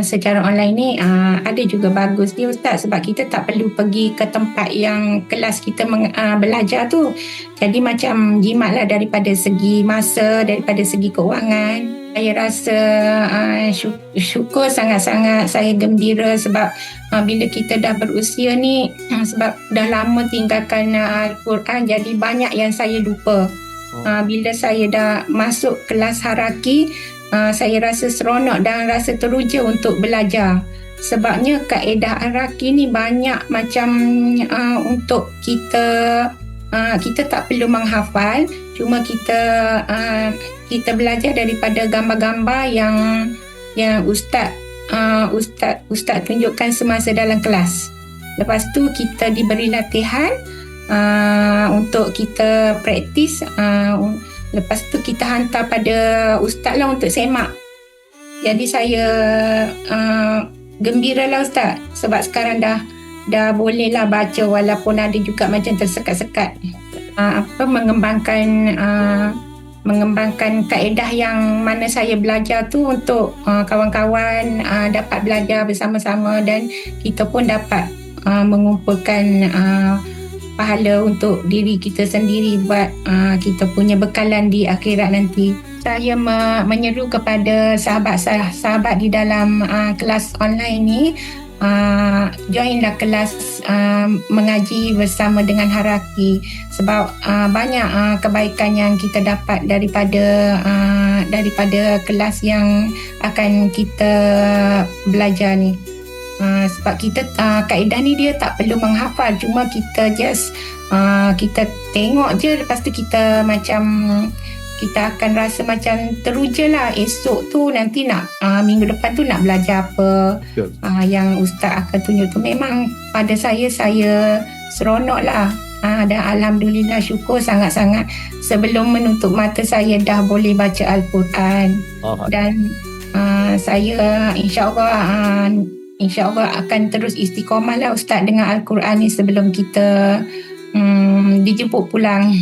yang secara online ni uh, ada juga bagus dia Ustaz sebab kita tak perlu pergi ke tempat yang kelas kita meng, uh, belajar tu. Jadi macam jimat lah daripada segi masa, daripada segi keuangan. Saya rasa uh, syukur sangat-sangat saya gembira sebab uh, bila kita dah berusia ni uh, sebab dah lama tinggalkan uh, Al-Quran jadi banyak yang saya lupa. Uh, bila saya dah masuk kelas haraki uh, saya rasa seronok dan rasa teruja untuk belajar. Sebabnya kaedah haraki ni banyak macam uh, untuk kita uh, kita tak perlu menghafal. Cuma kita uh, kita belajar daripada gambar-gambar yang yang ustaz uh, ustaz ustaz tunjukkan semasa dalam kelas. Lepas tu kita diberi latihan uh, untuk kita praktis uh, Lepas tu kita hantar pada ustaz lah untuk semak. Jadi saya uh, gembira lah ustaz sebab sekarang dah dah boleh lah baca walaupun ada juga macam tersekat-sekat. Uh, apa mengembangkan uh, mengembangkan kaedah yang mana saya belajar tu untuk uh, kawan-kawan uh, dapat belajar bersama-sama dan kita pun dapat uh, mengumpulkan uh, pahala untuk diri kita sendiri buat uh, kita punya bekalan di akhirat nanti. Saya me- menyeru kepada sahabat-sahabat di dalam uh, kelas online ni uh, joinlah kelas uh, mengaji bersama dengan Haraki sebab uh, banyak uh, kebaikan yang kita dapat daripada uh, daripada kelas yang akan kita belajar ni. Uh, sebab kita uh, kaedah ni dia tak perlu menghafal. Cuma kita just uh, kita tengok je. Lepas tu kita macam kita akan rasa macam teruja lah. Esok tu nanti nak uh, minggu depan tu nak belajar apa. Uh, yang ustaz akan tunjuk tu. Memang pada saya saya seronok lah. Uh, dan Alhamdulillah syukur sangat-sangat sebelum menutup mata saya dah boleh baca Al-Quran. Oh, dan uh, saya insyaAllah uh, InsyaAllah akan terus istiqomah lah Ustaz dengan Al-Quran ni sebelum kita um, dijemput pulang.